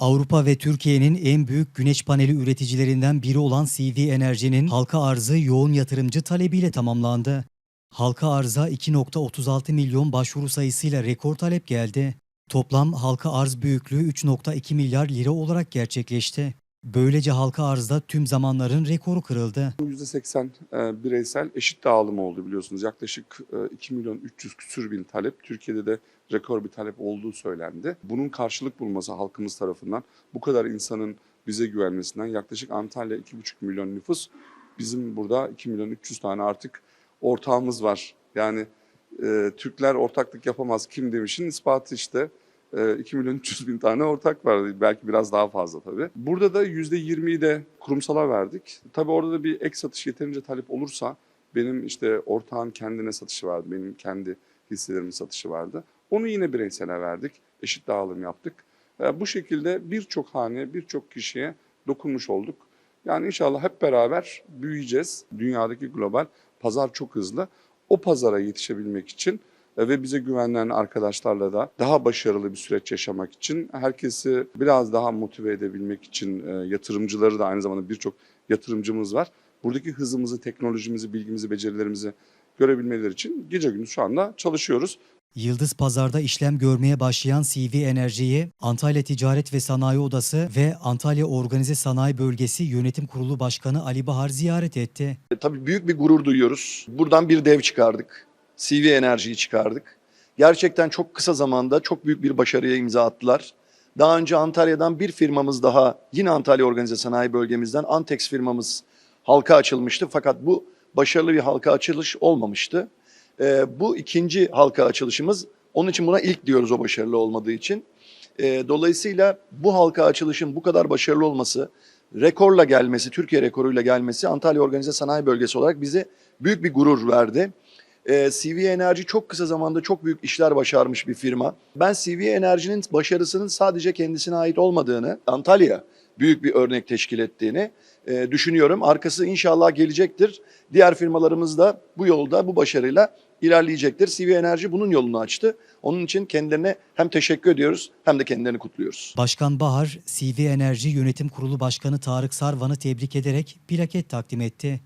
Avrupa ve Türkiye'nin en büyük güneş paneli üreticilerinden biri olan CV Enerji'nin halka arzı yoğun yatırımcı talebiyle tamamlandı. Halka arza 2.36 milyon başvuru sayısıyla rekor talep geldi. Toplam halka arz büyüklüğü 3.2 milyar lira olarak gerçekleşti. Böylece halka arzda tüm zamanların rekoru kırıldı. %80 e, bireysel eşit dağılım oldu biliyorsunuz. Yaklaşık e, 2 milyon 300 küsür bin talep. Türkiye'de de rekor bir talep olduğu söylendi. Bunun karşılık bulması halkımız tarafından bu kadar insanın bize güvenmesinden yaklaşık Antalya 2,5 milyon nüfus. Bizim burada 2 milyon 300 tane artık ortağımız var. Yani e, Türkler ortaklık yapamaz kim demişin ispatı işte. E, 2 milyon 300 bin tane ortak var. Belki biraz daha fazla tabii. Burada da %20'yi de kurumsala verdik. Tabii orada da bir ek satış yeterince talep olursa benim işte ortağın kendine satışı vardı. Benim kendi hisselerimin satışı vardı. Onu yine bireysele verdik. Eşit dağılım yaptık. E, Bu şekilde birçok hane, birçok kişiye dokunmuş olduk. Yani inşallah hep beraber büyüyeceğiz. Dünyadaki global pazar çok hızlı. O pazara yetişebilmek için ve bize güvenen arkadaşlarla da daha başarılı bir süreç yaşamak için herkesi biraz daha motive edebilmek için e, yatırımcıları da aynı zamanda birçok yatırımcımız var. Buradaki hızımızı, teknolojimizi, bilgimizi, becerilerimizi görebilmeleri için gece gündüz şu anda çalışıyoruz. Yıldız Pazar'da işlem görmeye başlayan CV Enerji'yi Antalya Ticaret ve Sanayi Odası ve Antalya Organize Sanayi Bölgesi Yönetim Kurulu Başkanı Ali Bahar ziyaret etti. E, Tabii büyük bir gurur duyuyoruz. Buradan bir dev çıkardık. CV Enerji'yi çıkardık. Gerçekten çok kısa zamanda çok büyük bir başarıya imza attılar. Daha önce Antalya'dan bir firmamız daha yine Antalya Organize Sanayi Bölgemizden Antex firmamız halka açılmıştı. Fakat bu başarılı bir halka açılış olmamıştı. Ee, bu ikinci halka açılışımız. Onun için buna ilk diyoruz o başarılı olmadığı için. Ee, dolayısıyla bu halka açılışın bu kadar başarılı olması, rekorla gelmesi, Türkiye rekoruyla gelmesi Antalya Organize Sanayi Bölgesi olarak bize büyük bir gurur verdi. Ee, CV Enerji çok kısa zamanda çok büyük işler başarmış bir firma. Ben CV Enerji'nin başarısının sadece kendisine ait olmadığını, Antalya büyük bir örnek teşkil ettiğini e, düşünüyorum. Arkası inşallah gelecektir. Diğer firmalarımız da bu yolda, bu başarıyla ilerleyecektir. CV Enerji bunun yolunu açtı. Onun için kendilerine hem teşekkür ediyoruz hem de kendilerini kutluyoruz. Başkan Bahar, CV Enerji Yönetim Kurulu Başkanı Tarık Sarvan'ı tebrik ederek plaket takdim etti.